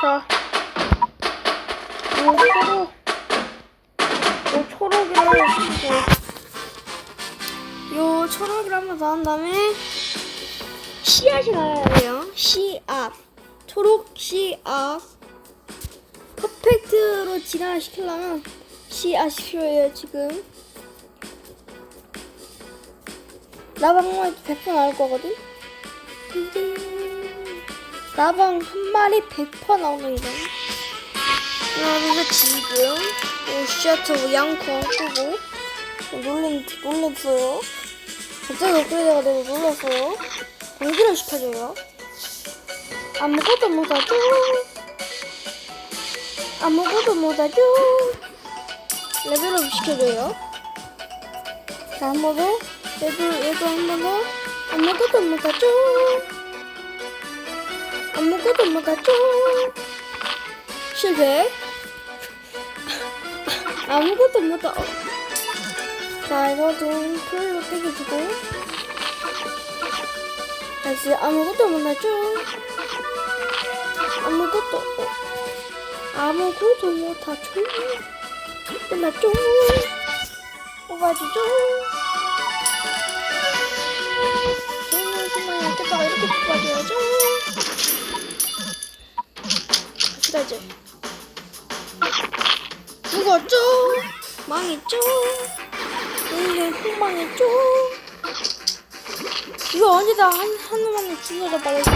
자, 요 초록, 요 초록이를 시키고, 요 초록이를 한번 더한 다음에 씨앗이 나야 돼요. 씨앗, 초록 씨앗. 퍼펙트로 진화를 시키려면 씨앗이 필요해요 지금. 나방만 100% 나올 거거든. 나방 한 마리 100% 나오는 이다 그래서 지금 오 씨앗하고 양코 안 끄고 놀란 놀랐어요. 갑자기 업그레이드가 너무 놀랐어요. 방귀를 시켜줘요. 아무것도 못하죠. 아무것도 못하죠. 레벨업 시켜줘요. 번 더. 얘도, 한번 더. 아무것도 못하죠. 아무것도 못하죠. 실패. 아무것도 못하. 어. 자, 이거 좀 풀로 떼겨주고. 다시 아무것도 못하죠. 아무것도, 어. 아무것도 못하죠. 끝났죠. 뽑아주죠. 죽었죠? 망했죠? 인생 폭망했죠? 이거 언제 다 한, 한우만에 죽여져 버렸어.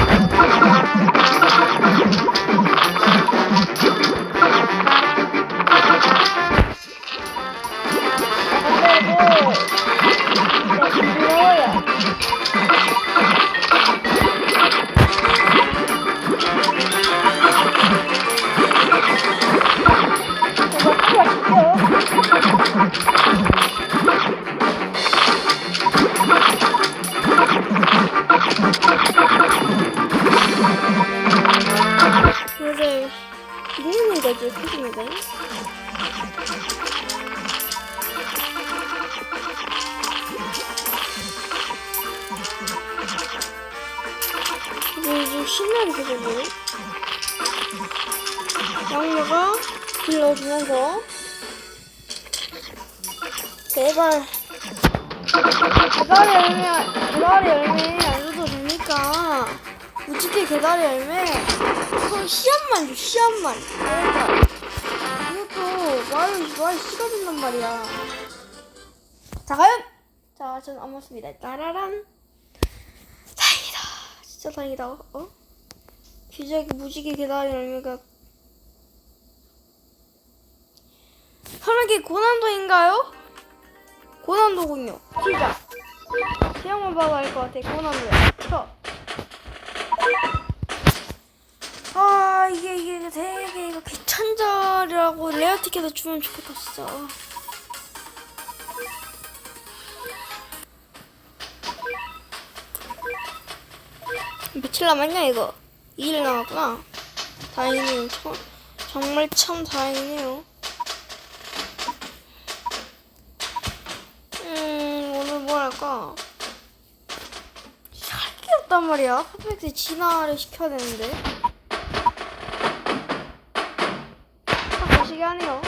귀여워 기대는 거지 표정이다. 이제 이제 신나게 되거든요. 양녀가 길러주면서 제발 개다리 열매 개다리 열매 개다리 열매 그거 씨앗만 줘 씨앗만 그러니까 이것도 말을 말 싫어진단 말이야 자 과연 자 전안 먹습니다 따라란 다행이다 진짜 다행이다 어 기저귀 무지개 개다리 열매가 편하게 고난도인가요? 고난도군요. 시작. 시험을 봐도 알 것 같아. 고난도야. 쳐. 이게 이게 되게 이거 귀천절이라고 레어 티켓을 주면 진짜. 며칠 남았냐 이거? 2일 남았구나. 다행이네요. 참, 정말 참 다행이네요. 음, 오늘 뭐 할까? 할게 없단 말이야. 퍼펙트 진화를 시켜야 되는데. 거시기 하네요.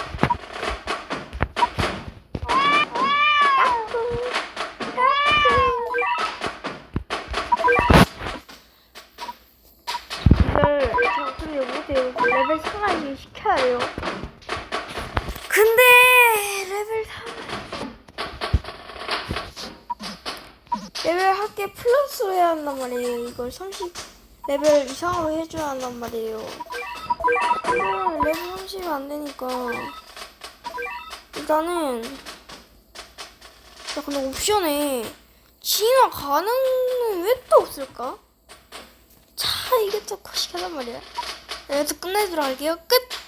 이걸 못해요. 레벨 3까지 시켜야 돼요. 근데 레벨 3 레벨 할게 플러스로 해야 한단 말이에요. 이걸 30 레벨 이상으로 해줘야 한단 말이에요. 이거는 레벨 30이 안 되니까 일단은 야 근데 옵션에 진화 가능은 왜또 없을까? 차 이게 또 거시기하단 말이야. 네, 여기서 끝내도록 할게요. 끝!